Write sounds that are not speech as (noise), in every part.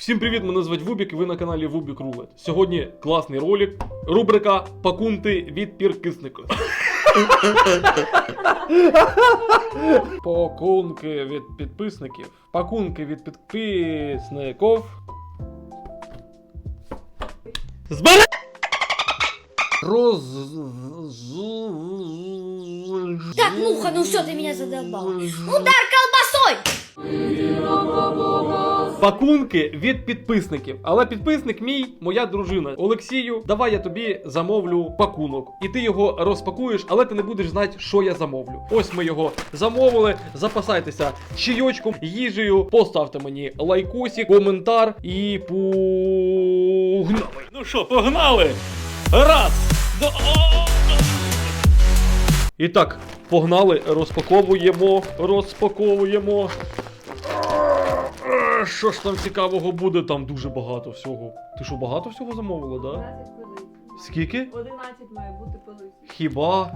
Всім привіт! Мене звуть Вубік, і ви на каналі Вубік Рулет. Сьогодні класний ролик. Рубрика Пакунти від піркисника. (laughs) Пакунки від підписників. Пакунки від підписників. Збере! Роз... Так, Муха, ну все, ты меня задолбал. Удар колбасой! Пакунки від підписників. Але підписник мій, моя дружина. Олексію, давай я тобі замовлю пакунок. І ти його розпакуєш, але ти не будеш знати, що я замовлю. Ось ми його замовили. Запасайтеся чайочком, їжею. Поставте мені лайкосик, коментар і погнали. Ну що, погнали! Раз! Два! І так, погнали, розпаковуємо, розпаковуємо. Що ж там цікавого буде? Там дуже багато всього. Ти що, багато всього замовила, да? 11 позицій. Скільки? 11 має бути позицій. Хіба?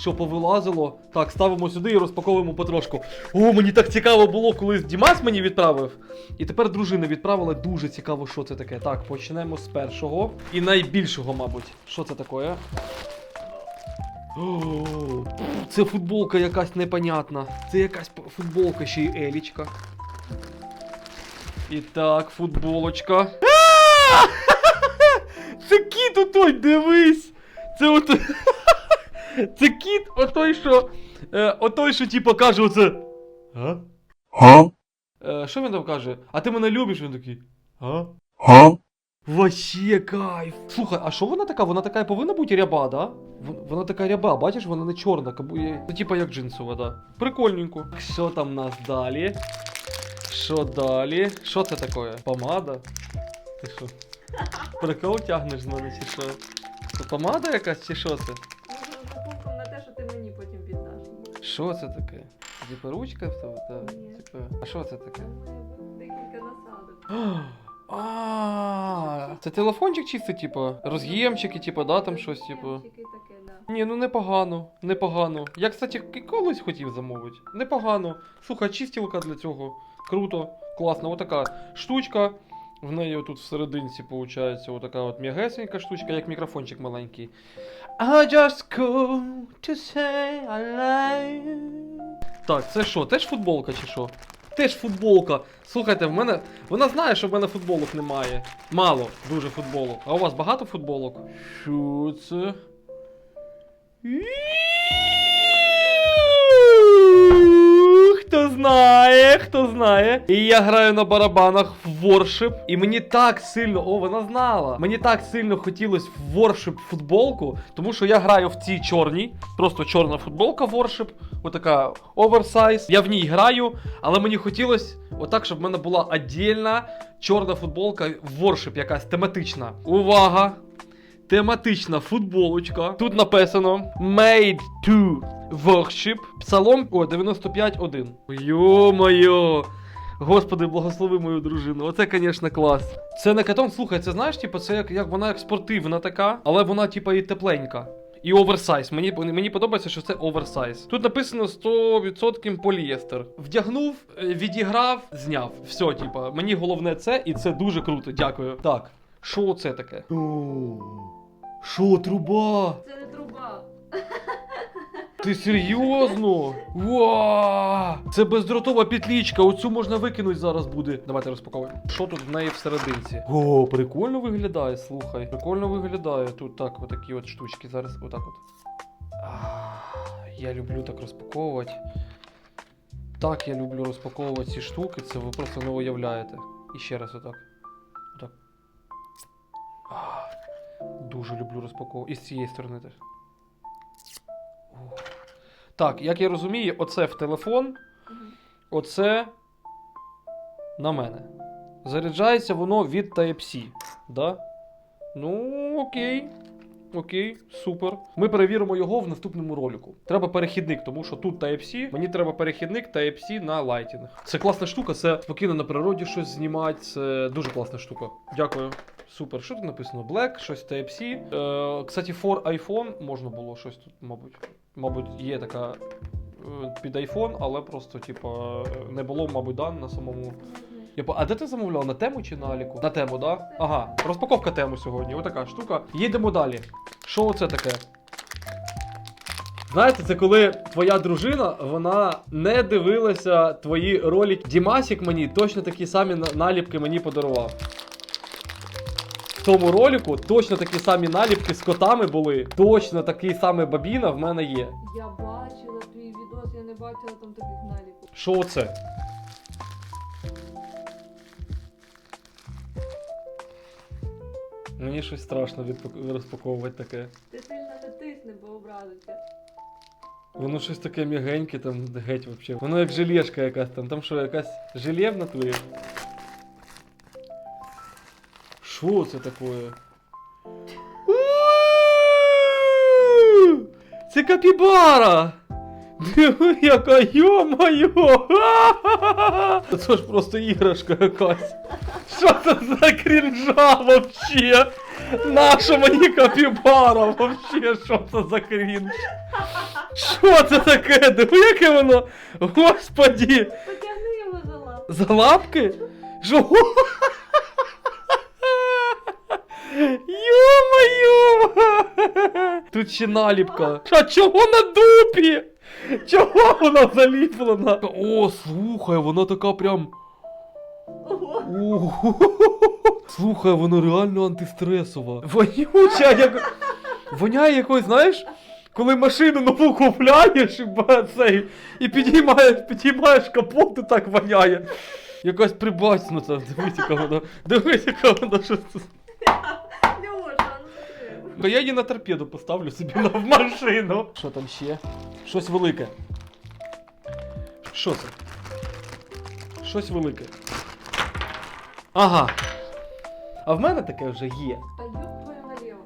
Що повилазило? Так, ставимо сюди і розпаковуємо потрошку. О, мені так цікаво було, коли Дімас мені відправив. І тепер дружина відправила. Дуже цікаво, що це таке. Так, почнемо з першого. І найбільшого, мабуть. Що це таке? О, (gasps) Це футболка якась непонятна. Це якась футболка ще й елічка. І так, футболочка. А! (laughs) Це кіт отой, дивись! Це от. (laughs) Це кіт, отой, що. Е, отой, що типа каже оце. А? Huh? Е, що він там каже? А ти мене любиш? Він такий. А? Huh? Вообще кайф. Слухай, а що вона така? Вона така і повинна бути ряба, да? Вона така ряба, бачиш, вона не чорна, кабу... ну, типа як джинсова, да. Прикольненько. Що там у нас далі? Що далі? Що це таке? Помада? Ти що? Прикол тягнеш з мене чи що? Це помада якась чи що це? Можна на те, що ти мені потім віддаш. Що це таке? Типа ручка в тебе? Та, Ні. типа, А що це таке? Декілька насадок. А, це телефончик чисто, типа, роз'ємчики, типа, да, там щось, типу. Тільки таке, да. Ні, ну непогано, непогано. Я, кстати, колись хотів замовити. Непогано. Слухай, чистілка для цього. Круто, класно. Отака штучка. В неї тут всерединці, виходить, отака от м'ягесенька штучка, як мікрофончик маленький. I just call to say I love you. Так, це що, теж футболка чи що? Теж футболка. Слухайте, в мене. Вона знає, що в мене футболок немає. Мало, дуже футболок. А у вас багато футболок? Що це? Знає, хто знає. І я граю на барабанах в Warship. І мені так сильно, о, вона знала. Мені так сильно хотілося в Warship футболку, тому що я граю в цій чорній. Просто чорна футболка Warship. Отака оверсайз. Я в ній граю, але мені хотілося отак, щоб в мене була отдільна чорна футболка Warship якась тематична. Увага! Тематична футболочка. Тут написано Made to Worship. Псалом о, 95.1. Йо-моє! Господи, благослови мою дружину. Оце, звісно, клас. Це не катон, слухай, це знаєш, типу, це як, як вона як спортивна така, але вона, типу, і тепленька. І оверсайз. Мені, мені подобається, що це оверсайз. Тут написано 100% полієстер. Вдягнув, е, відіграв, зняв. Все, типа, мені головне це, і це дуже круто. Дякую. Так, що це таке? Що, труба? Це не труба. Ти серйозно? Ва! Це бездротова петлічка, оцю можна викинути зараз буде. Давайте розпаковуємо. Що тут в неї всерединці? О, прикольно виглядає, слухай. Прикольно виглядає. Тут так, отакі от штучки. Зараз отак от. Я люблю так розпаковувати. Так, я люблю розпаковувати ці штуки, це ви просто не уявляєте. І ще раз отак. Отак. Дуже люблю розпаковувати. І з цієї сторони теж. О. Так, як я розумію, оце в телефон, оце на мене. Заряджається воно від Type-C. Да? Ну, окей. Окей, супер. Ми перевіримо його в наступному ролику. Треба перехідник, тому що тут Type-C. Мені треба перехідник Type-C на Lightning. Це класна штука, це спокійно на природі щось знімати. Це дуже класна штука. Дякую. Супер. Що тут написано? Black, щось Type-C. Е, кстати, for iPhone можна було щось тут, мабуть. Мабуть, є така е, під iPhone, але просто, типа, не було, мабуть, дан на самому. По... А де ти замовляв? На тему чи на Аліку? На тему, да? Ага, розпаковка тему сьогодні. Отака штука. Їдемо далі. Що оце таке? Знаєте, це коли твоя дружина вона не дивилася твої ролики. Дімасік мені точно такі самі наліпки мені подарував. В тому ролику точно такі самі наліпки з котами були. Точно такий самий бабіна в мене є. Я бачила твій відос, я не бачила там таких наліпок. Що це? Мені щось страшно відпак- розпаковувати таке. Ти сильно не тисни, бо образиться. Воно щось таке м'ягеньке там геть вообще. Воно як желешка якась там. Там що, якась желе в натурі? Що це таке? У-у-у! Це капібара! Яка йо-моє! Це ж просто іграшка якась. Що це за крінжа вообще? Наша мені капібара вообще, що це за крінж? Що це таке? Диви, яке воно? Господі! Потягни його за лапу. За лапки? Що? Тут ще наліпка. А чого на дупі? Чого вона заліплена? О, слухай, вона така прям. Слухай, вона реально антистресова. Вонюча, як. Воняє якось, знаєш, коли машину нову купляєш і, цей, і підіймаєш, підіймаєш капот, і так воняє. Якась прибачнута. Дивись, яка вона. Дивись, яка вона що це. Льоша, ну не Ну, Я її на торпеду поставлю собі на в машину. Що там ще? Щось велике. Що це? Щось велике. Ага. А в мене таке вже є. Та ёб твою налево.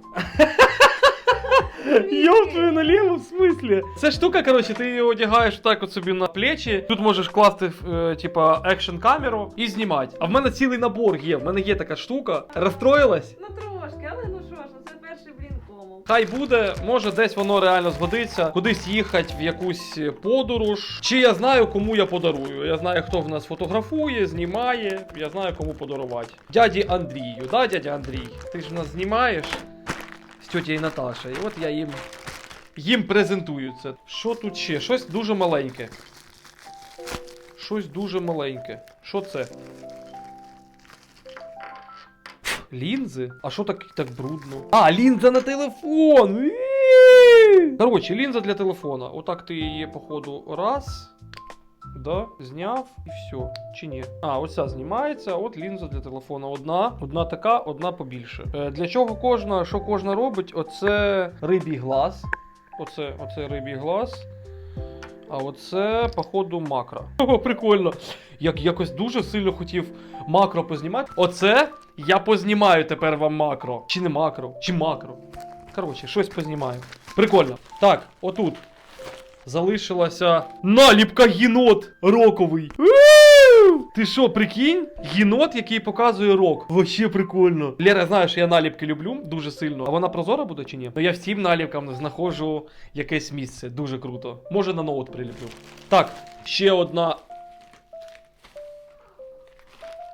(laughs) Йоп, твою наліво, в смислі? Це штука, коротше, ти її одягаєш так от собі на плечі. Тут можеш класти, е, типа, екшн камеру і знімати. А в мене цілий набор є. В мене є така штука. Розстроїлась. Ну трошки, але ну що ж, ну це перший блін кому. Хай буде, може десь воно реально згодиться, кудись їхати в якусь подорож. Чи я знаю, кому я подарую. Я знаю, хто в нас фотографує, знімає. Я знаю, кому подарувати. Дяді Андрію, да, дядя Андрій? Ти ж в нас знімаєш з тьотєю Наташею. От я їм. Їм презентую це. Що тут ще? Щось дуже маленьке. Щось дуже маленьке. Що це? Лінзи? А що так, так брудно? А, лінза на телефон! Коротше, лінза для телефона. Отак ти її, походу, раз. Да, зняв і все. Чи ні? А, оця знімається, от лінза для телефона. Одна, одна така, одна побільше. Е, для чого кожна, що кожна робить? Оце рибій глаз. Оце, оце рибій глаз. А оце, походу, макро. О, прикольно. Як якось дуже сильно хотів макро познімати. Оце я познімаю тепер вам макро. Чи не макро, чи макро. Коротше, щось познімаю. Прикольно. Так, отут. Залишилася наліпка гінот роковий. Ти що, прикинь? Єнот, який показує рок. Вообще прикольно. Лера, знаєш, я наліпки люблю дуже сильно. А вона прозора буде чи ні? Ну я всім наліпкам знаходжу якесь місце. Дуже круто. Може на ноут приліплю. Так, ще одна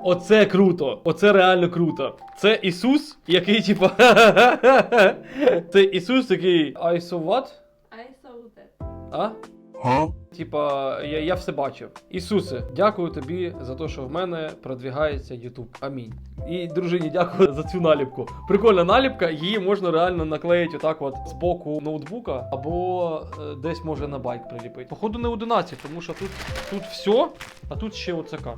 Оце круто. Оце реально круто. Це Ісус, який, типа. (laughs) Це Ісус, який. I saw what? I saw that. А? Типа, я, я все бачив. Ісусе, дякую тобі за те, що в мене продвігається Ютуб. Амінь. І дружині дякую за цю наліпку. Прикольна наліпка, її можна реально наклеїти отак от з боку ноутбука, або е, десь може на байк приліпити. Походу не 11, тому що тут, тут все, а тут ще оцека.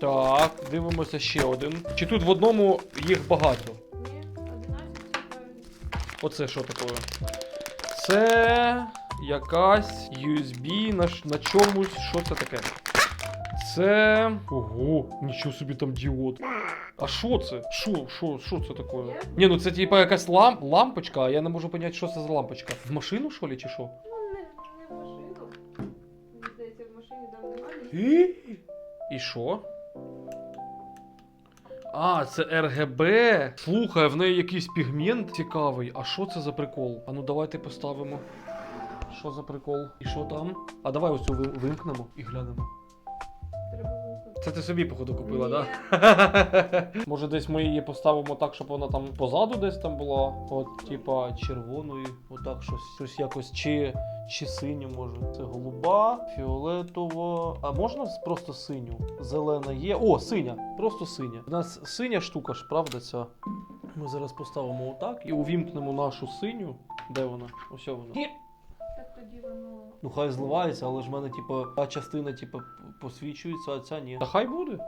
Так, дивимося ще один. Чи тут в одному їх багато? Ні, 11. Оце що таке? Це якась USB на, на чомусь. Що це таке? Це. Ого, нічого собі там діод. А що це? Що, що, що це таке? Ні, ну це типа якась лам, лампочка, а я не можу поняти, що це за лампочка. В машину, що ли, чи що? Ну, не, не в машину. Мені здається, в машині там немає. І І що? А, це РГБ. Слухай, в неї якийсь пігмент цікавий. А що це за прикол? А ну давайте поставимо. Що за прикол? І що там? А давай ось цю ви- вимкнемо і глянемо. Це ти собі, походу, купила, Ні. да? (laughs) Може, десь ми її поставимо так, щоб вона там позаду десь там була. От, типа, червоною, отак щось, щось якось, чи, чи синю, може. Це голуба, фіолетова. А можна просто синю? Зелена є. О, синя, просто синя. У нас синя штука ж, правда, ця. Ми зараз поставимо отак і увімкнемо нашу синю. Де вона? Ось вона. Тоді воно. Ну хай зливається, але ж в мене, типу, та частина, типу, посвічується, а ця ні. Та хай буде.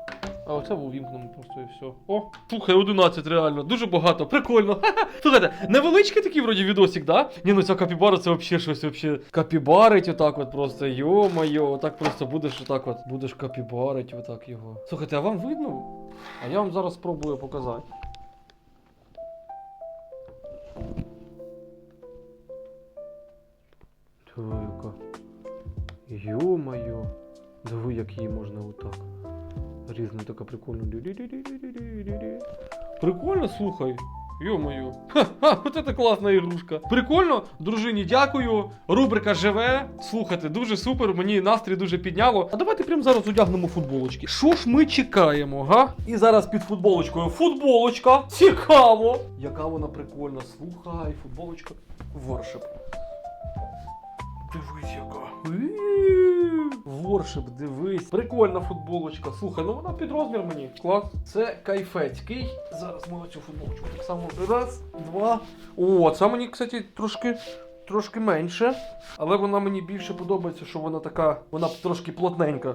А оце увімкнемо просто і все. О, слухай, 11 реально, дуже багато, прикольно. (laughs) Ха-ха. Слухайте, невеличкий такий вроді відосик, да? Ні, ну ця капібара це взагалі щось вообще. Капібарить отак от просто, йо-моє, отак просто будеш отак от, будеш капібарить отак його. Слухайте, а вам видно? А я вам зараз спробую показати. Яка. Йо-моє. Диви, як її можна отак. Різно така. Ді-ді-ді-ді-ді-ді-ді. Прикольно, слухай. Йо-моє. Ха-ха, от це класна ігрушка. Прикольно, дружині, дякую. Рубрика живе. Слухайте, дуже супер, мені настрій дуже підняло. А давайте прямо зараз одягнемо футболочки. Що ж ми чекаємо, га? І зараз під футболочкою футболочка. Цікаво. Яка вона прикольна. Слухай, футболочка. Воршип. Дивись, яка. Воршип, дивись. Прикольна футболочка. Слухай, ну вона під розмір мені. Клас. Це кайфецький. Зараз ми оцю футболочку так само. Раз, два. О, це мені, кстати, трошки. Трошки менше, але вона мені більше подобається, що вона така, вона трошки плотненька.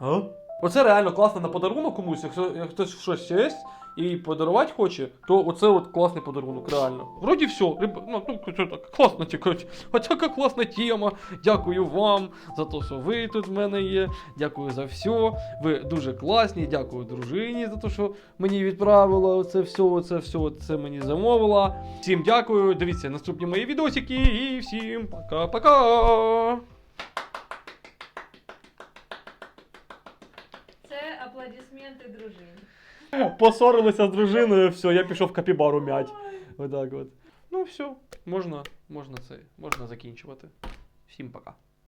А? Оце реально класно на подарунок комусь, якщо як хтось щось є і подарувати хоче, то оце от класний подарунок, реально. Вроді все, риб... ну, ну це так, класно тільки. Оця яка класна тема. Дякую вам за те, що ви тут в мене є. Дякую за все. Ви дуже класні. Дякую дружині за те, що мені відправила оце все, оце все, це мені замовила. Всім дякую. Дивіться наступні мої відосики і всім пока-пока. Це аплодисменти Посорилися з дружиною, все, я пішов капібару м'ять. Отак от. Ну все, можна, можна це, можна закінчувати. Всім пока.